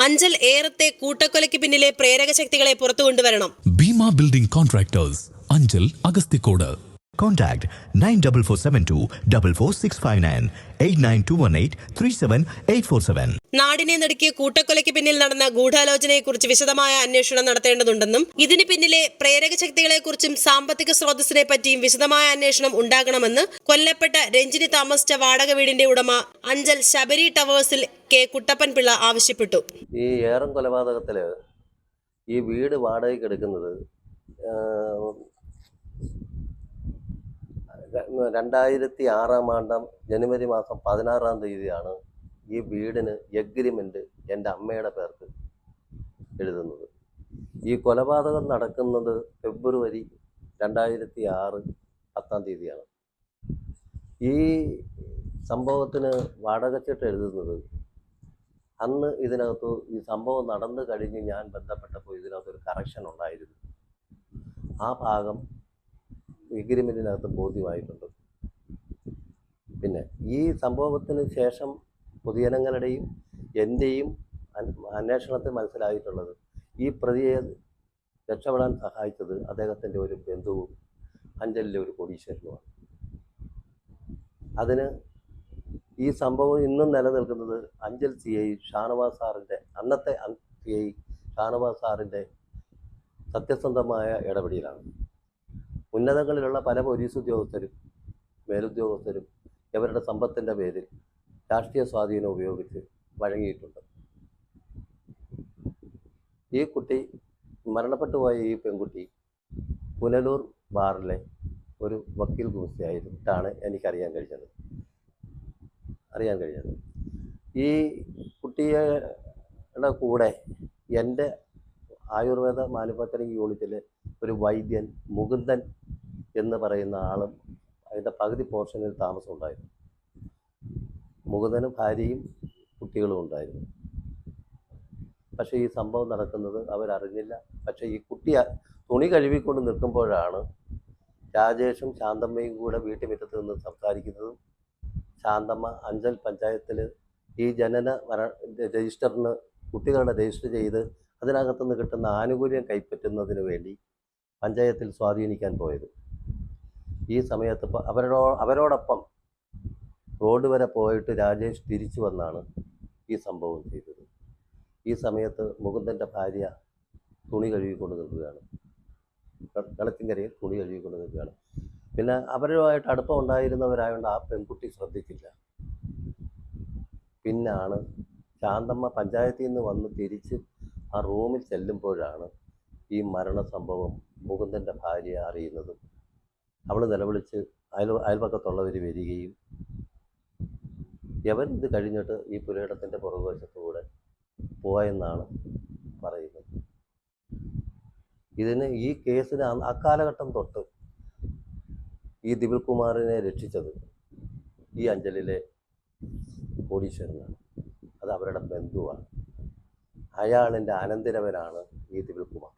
അഞ്ചൽ ഏറത്തെ കൂട്ടക്കൊലയ്ക്ക് പിന്നിലെ പ്രേരക ശക്തികളെ പുറത്തു കൊണ്ടുവരണം Bheema building contractors Anchal Agasthikode Contact 94472 44659 89218 37847. നാടിനെ നടുക്കിയ കൂട്ടക്കൊലയ്ക്ക് പിന്നിൽ നടന്ന ഗൂഢാലോചനയെക്കുറിച്ച് വിശദമായ അന്വേഷണം നടത്തേണ്ടതുണ്ടെന്നും ഇതിന് പിന്നിലെ പ്രേരക ശക്തികളെക്കുറിച്ചും സാമ്പത്തിക സ്രോതസ്സിനെ പറ്റിയും വിശദമായ അന്വേഷണം ഉണ്ടാകണമെന്ന് കൊല്ലപ്പെട്ട രഞ്ജിനി താമസിച്ച വാടക വീടിന്റെ ഉടമ അഞ്ചൽ ശബരി ടവേഴ്സിൽ കെ കുട്ടപ്പൻ പിള്ള ആവശ്യപ്പെട്ടു ഈ ഏറം കൊലപാതകത്തിൽ ഈ വീട് വാടകയ്ക്ക് എടുക്കുന്നത് രണ്ടായിരത്തി ആറാം ആണ്ടാം ജനുവരി മാസം പതിനാറാം തീയതിയാണ് ഈ വീടിന് എഗ്രിമെന്റ് എന്റെ അമ്മയുടെ പേർക്ക് എഴുതുന്നത്. ഈ കൊലപാതകം നടക്കുന്നത് ഫെബ്രുവരി രണ്ടായിരത്തി ആറ് പത്താം തീയതിയാണ്. ഈ സംഭവത്തിന് വാടകച്ചിട്ട് എഴുതുന്നത് അന്ന് ഇതിനകത്ത് ഈ സംഭവം നടന്നു കഴിഞ്ഞ് ഞാൻ ബന്ധപ്പെട്ടപ്പോൾ ഇതിനകത്തൊരു കറക്ഷൻ ഉണ്ടായിരുന്നു. ആ ഭാഗം എഗ്രിമെന്റിനകത്ത് ബോധ്യമായിട്ടുണ്ട്. പിന്നെ ഈ സംഭവത്തിന് ശേഷം പൊതുജനങ്ങളുടെയും എന്റെയും അന്വേഷണത്തിൽ മനസ്സിലായിട്ടുള്ളത് ഈ പ്രതിയെ രക്ഷപ്പെടാൻ സഹായിച്ചത് അദ്ദേഹത്തിന്റെ ഒരു ബന്ധുവും അഞ്ചലിലെ ഒരു കോടീശ്വരനുമാണ്. അതിന് ഈ സംഭവം ഇന്നും നിലനിൽക്കുന്നത് അഞ്ചൽ സി ഐ ഷാനവാസ് സാറിന്റെ അന്നത്തെ സി ഐ ഷാനവാസ് സാറിന്റെ സത്യസന്ധമായ ഇടപെടലാണ് ഉന്നതങ്ങളിലുള്ള പല പോലീസ് ഉദ്യോഗസ്ഥരും മേലുദ്യോഗസ്ഥരും ഇവരുടെ സമ്പത്തിന്റെ പേരിൽ രാഷ്ട്രീയ സ്വാധീനം ഉപയോഗിച്ച് വഴങ്ങിയിട്ടുണ്ട്. ഈ കുട്ടി മരണപ്പെട്ടുപോയ ഈ പെൺകുട്ടി പുനലൂർ ബാറിലെ ഒരു വക്കീൽ ഗുമസ്തയായിട്ടാണ് എനിക്കറിയാൻ കഴിഞ്ഞത്. അറിയാൻ കഴിഞ്ഞത്. ഈ കുട്ടിയുടെ കൂടെ എന്റെ ആയുർവേദ മാനുഫാക്ചറിങ് യൂണിറ്റിലെ ഒരു വൈദ്യൻ മുകുന്ദൻ എന്ന് പറയുന്ന ആളും അതിന്റെ പകുതി പോർഷനിൽ താമസം ഉണ്ടായിരുന്നു. മുകുന്ദനും ഭാര്യയും കുട്ടികളും ഉണ്ടായിരുന്നു. പക്ഷേ ഈ സംഭവം നടക്കുന്നത് അവരറിഞ്ഞില്ല. പക്ഷേ ഈ കുട്ടി തുണി കഴുകിക്കൊണ്ട് നിൽക്കുമ്പോഴാണ് രാജേഷും ശാന്തമ്മയും കൂടെ വീട്ടുമുറ്റത്ത് നിന്ന് സംസാരിക്കുന്നതും ശാന്തമ്മ അഞ്ചൽ പഞ്ചായത്തിൽ ഈ ജനന മര രജിസ്റ്ററിന് കുട്ടികളുടെ രജിസ്റ്റർ ചെയ്ത് അതിനകത്തുനിന്ന് കിട്ടുന്ന ആനുകൂല്യം കൈപ്പറ്റുന്നതിന് വേണ്ടി പഞ്ചായത്തിൽ സ്വാധീനിക്കാൻ പോയത്. ഈ സമയത്ത് ഇപ്പോൾ അവരോ അവരോടൊപ്പം റോഡ് വരെ പോയിട്ട് രാജേഷ് തിരിച്ചു വന്നാണ് ഈ സംഭവം ചെയ്തത്. ഈ സമയത്ത് മുകുന്ദന്റെ ഭാര്യ തുണി കഴുകിക്കൊണ്ട് നിൽക്കുകയാണ്. കളത്തിങ്കരയിൽ തുണി കഴുകിക്കൊണ്ട് നിൽക്കുകയാണ്. പിന്നെ അവരുമായിട്ട് അടുപ്പം ഉണ്ടായിരുന്നവരായതുകൊണ്ട് ആ പെൺകുട്ടി ശ്രദ്ധിച്ചില്ല. പിന്നാണ് ശാന്തമ്മ പഞ്ചായത്തിൽ നിന്ന് വന്ന് തിരിച്ച് ആ റൂമിൽ ചെല്ലുമ്പോഴാണ് ഈ മരണ സംഭവം മുകുന്ദന്റെ ഭാര്യ അറിയുന്നതും. അവൾ നിലവിളിച്ച് അയൽ അയൽപക്കത്തുള്ളവർ വരികയും യവൻ ഇത് കഴിഞ്ഞിട്ട് ഈ പുരയിടത്തിന്റെ പുറകുവശത്തുകൂടെ പോയെന്നാണ് പറയുന്നത്. ഇതിന് ഈ കേസിന് അക്കാലഘട്ടം തൊട്ട് ഈ ദിപിൽ കുമാറിനെ രക്ഷിച്ചത് ഈ അഞ്ചലിലെ കോടീശ്വരനാണ്. അത് അവരുടെ ബന്ധുവാണ്. അയാളിന്റെ അനന്തരവനാണ് ഈ ദിപിൽ കുമാർ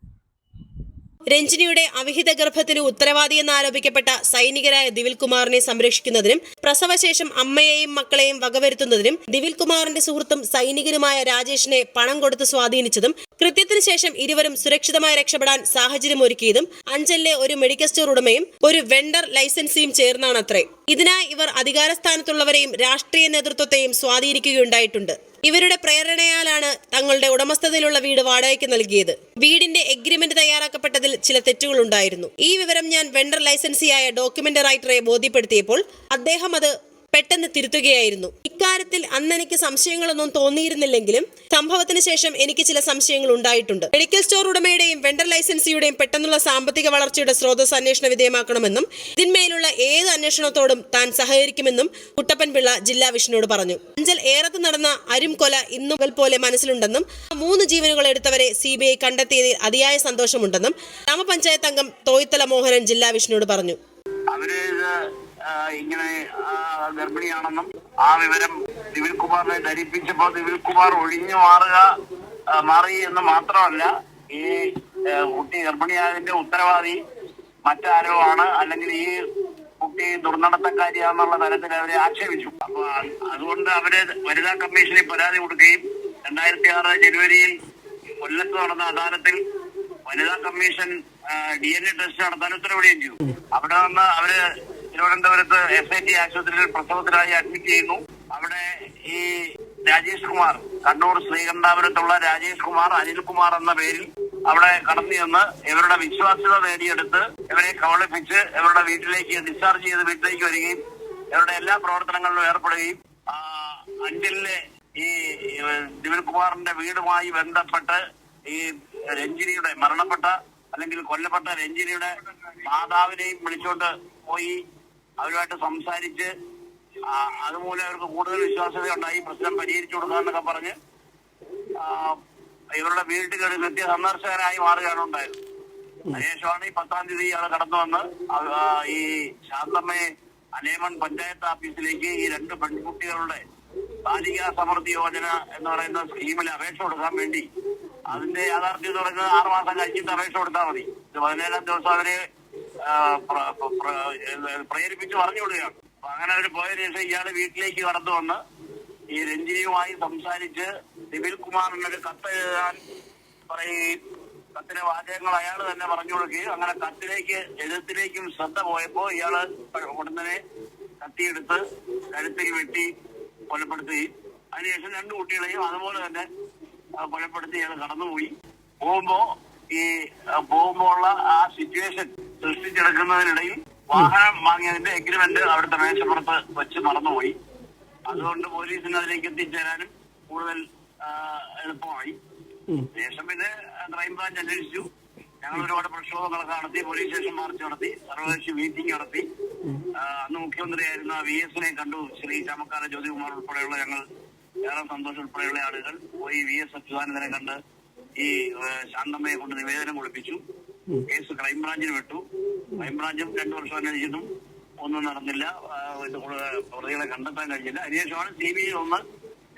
രഞ്ജിനിയുടെ അവിഹിത ഗർഭത്തിന് ഉത്തരവാദിയെന്നാരോപിക്കപ്പെട്ട സൈനികരായ ദിവിൽകുമാറിനെ സംരക്ഷിക്കുന്നതിനും പ്രസവശേഷം അമ്മയെയും മക്കളെയും വകവരുത്തുന്നതിനും ദിവിൽകുമാറിന്റെ സുഹൃത്തും സൈനികനുമായ രാജേഷിനെ പണം കൊടുത്ത് സ്വാധീനിച്ചതും കൃത്യത്തിന് ശേഷം ഇരുവരും സുരക്ഷിതമായി രക്ഷപ്പെടാൻ സാഹചര്യമൊരുക്കിയതും അഞ്ചലിലെ ഒരു മെഡിക്കൽ സ്റ്റോർ ഉടമയും ഒരു വെണ്ടർ ലൈസൻസിയും ചേർന്നാണത്രേ. ഇതിനായി ഇവർ അധികാരസ്ഥാനത്തുള്ളവരെയും രാഷ്ട്രീയ നേതൃത്വത്തെയും സ്വാധീനിക്കുകയുണ്ടായിട്ടുണ്ട്. ഇവരുടെ പ്രേരണയാലാണ് തങ്ങളുടെ ഉടമസ്ഥതയിലുള്ള വീട് വാടകയ്ക്ക് നൽകിയത്. വീടിന്റെ എഗ്രിമെന്റ് തയ്യാറാക്കപ്പെട്ടതിൽ ചില തെറ്റുകളുണ്ടായിരുന്നു. ഈ വിവരം ഞാൻ വെണ്ടർ ലൈസൻസിയായ ഡോക്യുമെന്റ് റൈറ്ററെ ബോധ്യപ്പെടുത്തിയപ്പോൾ അദ്ദേഹം അത് പെട്ടെന്ന് തിരുത്തുകയായിരുന്നു. ഇക്കാര്യത്തിൽ അന്ന് എനിക്ക് സംശയങ്ങളൊന്നും തോന്നിയിരുന്നില്ലെങ്കിലും സംഭവത്തിന് ശേഷം എനിക്ക് ചില സംശയങ്ങൾ ഉണ്ടായിട്ടുണ്ട്. മെഡിക്കൽ സ്റ്റോർ ഉടമയുടെയും വെണ്ടർ ലൈസൻസിയുടെയും പെട്ടെന്നുള്ള സാമ്പത്തിക വളർച്ചയുടെ സ്രോതസ് അന്വേഷണ വിധേയമാക്കണമെന്നും ഇതിന്മേലുള്ള ഏത് അന്വേഷണത്തോടും താൻ സഹകരിക്കുമെന്നും കുട്ടപ്പൻ പിള്ള ജില്ലാ വിഷ്ണുവോട് പറഞ്ഞു. അഞ്ചൽ ഏറത്ത് നടന്ന അരും കൊല ഇന്നും പോലെ മനസ്സിലുണ്ടെന്നും മൂന്ന് ജീവനുകൾ എടുത്തവരെ സി ബി ഐ കണ്ടെത്തിയതിൽ അതിയായ സന്തോഷമുണ്ടെന്നും ഗ്രാമപഞ്ചായത്ത് അംഗം തോയ്ത്തല മോഹനൻ ജില്ലാ വിഷ്ണുവോട് പറഞ്ഞു. ഇങ്ങനെ ഗർഭിണിയാണെന്നും ആ വിവരം ദിവിൽ കുമാറിനെ ധരിപ്പിച്ചപ്പോ ദിവിൽ കുമാർ ഒഴിഞ്ഞു മാറുക മാറി എന്ന് മാത്രമല്ല ഈ കുട്ടി ഗർഭിണിയായതിന്റെ ഉത്തരവാദി മറ്റാരോ ആണ്. അല്ലെങ്കിൽ ഈ കുട്ടി ദുർനടത്തക്കാരിയാന്നുള്ള തരത്തിൽ അവരെ ആക്ഷേപിച്ചു. അപ്പൊ അതുകൊണ്ട് അവരെ വനിതാ കമ്മീഷനിൽ പരാതി കൊടുക്കുകയും രണ്ടായിരത്തി ആറ് ജനുവരിയിൽ കൊല്ലത്ത് നടന്ന അദാലത്തിൽ വനിതാ commission D N A test നടത്താൻ ഉത്തരവിടുകയും ചെയ്തു. അവിടെ നിന്ന് അവർ തിരുവനന്തപുരത്ത് എസ് ഐ ടി ആശുപത്രിയിൽ പ്രസവത്തിനായി അഡ്മിറ്റ് ചെയ്യുന്നു. അവിടെ ഈ രാജേഷ് കുമാർ കണ്ണൂർ ശ്രീകണ്ഠാപുരത്തുള്ള രാജേഷ് കുമാർ അനിൽകുമാർ എന്ന പേരിൽ അവിടെ കടന്നു ചെന്ന് ഇവരുടെ വിശ്വാസ്യത നേടിയെടുത്ത് ഇവരെ കബളിപ്പിച്ച് ഇവരുടെ വീട്ടിലേക്ക് ഡിസ്ചാർജ് ചെയ്ത് വീട്ടിലേക്ക് വരികയും ഇവരുടെ എല്ലാ പ്രവർത്തനങ്ങളിലും ഏർപ്പെടുകയും അഞ്ചലിലെ ഈ ദിവിൽകുമാറിന്റെ വീടുമായി ബന്ധപ്പെട്ട് ഈ രഞ്ജിനിയുടെ മരണപ്പെട്ട അല്ലെങ്കിൽ കൊല്ലപ്പെട്ട രഞ്ജിനിയുടെ മാതാവിനെയും വിളിച്ചോണ്ട് പോയി അവരുമായിട്ട് സംസാരിച്ച് അതുമൂലം അവർക്ക് കൂടുതൽ വിശ്വാസ്യത ഉണ്ടായി പ്രശ്നം പരിഹരിച്ചു കൊടുക്കാന്നൊക്കെ പറഞ്ഞ് ഇവരുടെ വീട്ടിൽ കയറി നിത്യ സന്ദർശകരായി മാറുകയാണ് ഉണ്ടായത്. അതിനുശേഷമാണ് ഈ പത്താം തീയതി അവിടെ കടന്നു വന്ന് ഈ ശാന്തമ്മയെ അലേമൺ പഞ്ചായത്ത് ഓഫീസിലേക്ക് ഈ രണ്ട് പെൺകുട്ടികളുടെ ബാലികാ സമൃദ്ധി യോജന എന്ന് പറയുന്ന സ്കീമിൽ അപേക്ഷ കൊടുക്കാൻ വേണ്ടി അതിന്റെ യാഥാർത്ഥ്യം തുടങ്ങുന്നത് ആറ് മാസം കഴിഞ്ഞിട്ട് അപേക്ഷ കൊടുത്താൽ മതി. പതിനേഴാം ദിവസം അവരെ പ്രേരിപ്പിച്ച് പറഞ്ഞു വിടുകയാണ് അപ്പൊ അങ്ങനെ അവർ പോയ ശേഷം ഇയാൾ വീട്ടിലേക്ക് കടന്നു വന്ന് ഈ രഞ്ജിനിയുമായി സംസാരിച്ച് നിബിൽ കുമാറിനൊരു കത്ത് എഴുതാൻ പറയുകയും കത്തിലെ വാചകങ്ങൾ അയാൾ തന്നെ പറഞ്ഞു കൊടുക്കുകയും അങ്ങനെ കത്തിലേക്ക് എഴുത്തിലേക്കും ശ്രദ്ധ പോയപ്പോ ഇയാൾ ഉടനെ കത്തിയെടുത്ത് കഴുത്തിൽ വെട്ടി കൊലപ്പെടുത്തുകയും അതിനുശേഷം രണ്ടു കുട്ടികളെയും അതുപോലെ തന്നെ കൊലപ്പെടുത്തി ഇയാൾ കടന്നുപോയി. പോകുമ്പോ ഈ പോകുമ്പോ ഉള്ള ആ സിറ്റുവേഷൻ സൃഷ്ടിച്ചെടുക്കുന്നതിനിടയിൽ വാഹനം വാങ്ങിയതിന്റെ എഗ്രിമെന്റ് അവിടുത്തെ മേശപ്പുറത്ത് വെച്ച് മറന്നുപോയി അതുകൊണ്ട് പോലീസിന് അതിലേക്ക് എത്തിച്ചേരാനും കൂടുതൽ എളുപ്പമായി. ശേഷം പിന്നെ ക്രൈംബ്രാഞ്ച് അന്വേഷിച്ചു. ഞങ്ങൾ ഒരുപാട് പ്രക്ഷോഭങ്ങളൊക്കെ നടത്തി പോലീസ് സ്റ്റേഷൻ മാർച്ച് നടത്തി സർവകക്ഷി മീറ്റിംഗ് നടത്തി. അന്ന് മുഖ്യമന്ത്രിയായിരുന്ന വി എസിനെ കണ്ടു. ശ്രീ ചമക്കാല ജ്യോതികുമാർ ഉൾപ്പെടെയുള്ള ഞങ്ങൾ ഏറെ സന്തോഷം ഉൾപ്പെടെയുള്ള ആളുകൾ പോയി വി എസ് അച്യുതാനന്ദനെ കണ്ട് ഈ ശാന്തമ്മയെ കൊണ്ട് നിവേദനം കൊടുപ്പിച്ചു. കേസ് ക്രൈംബ്രാഞ്ചിന് വിട്ടു. ക്രൈംബ്രാഞ്ചും രണ്ടു വർഷം അന്വേഷിച്ചിട്ടും ഒന്നും നടന്നില്ല. ഇത് പ്രതികളെ കണ്ടെത്താൻ കഴിഞ്ഞില്ല. അതിനുശേഷമാണ് സി ബി ഐ ഒന്ന്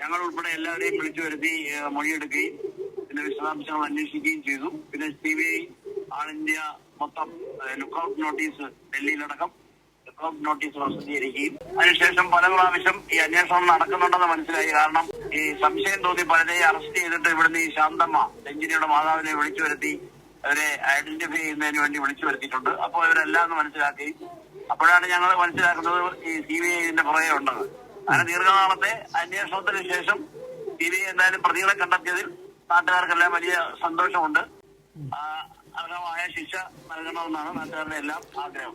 ഞങ്ങൾ ഉൾപ്പെടെ എല്ലാവരെയും വിളിച്ചു വരുത്തി മൊഴിയെടുക്കുകയും പിന്നെ വിശദാംശങ്ങൾ അന്വേഷിക്കുകയും ചെയ്തു. പിന്നെ C B I all India മൊത്തം ലുക്കൌട്ട് നോട്ടീസ് ഡൽഹിയിലടക്കം ലുക്കൌട്ട് നോട്ടീസ് പ്രസിദ്ധീകരിക്കുകയും അതിനുശേഷം പല പ്രാവശ്യം ഈ അന്വേഷണം നടക്കുന്നുണ്ടെന്ന് മനസ്സിലായി. കാരണം ഈ സംശയം തോന്നി പലരെയും അറസ്റ്റ് ചെയ്തിട്ട് ഇവിടുന്ന് ഈ ശാന്തമ്മ രഞ്ജിനിയുടെ മാതാവിനെ വിളിച്ചു വരുത്തി അവരെ ഐഡന്റിഫൈ ചെയ്യുന്നതിന് വേണ്ടി വിളിച്ചു വരുത്തിയിട്ടുണ്ട്. അപ്പോൾ ഇവരെല്ലാം മനസ്സിലാക്കി. അപ്പോഴാണ് ഞങ്ങൾ മനസ്സിലാക്കുന്നത് ഈ സി ബി ഐ പുറകെ ഉണ്ടെന്ന് അങ്ങനെ ദീർഘനാളത്തെ അന്വേഷണത്തിന് ശേഷം സി ബി ഐ എന്തായാലും പ്രതികളെ കണ്ടെത്തിയതിൽ നാട്ടുകാർക്കെല്ലാം വലിയ സന്തോഷമുണ്ട്. അർഹമായ ശിക്ഷ നൽകണമെന്നാണ് നാട്ടുകാരുടെ എല്ലാം ആഗ്രഹം.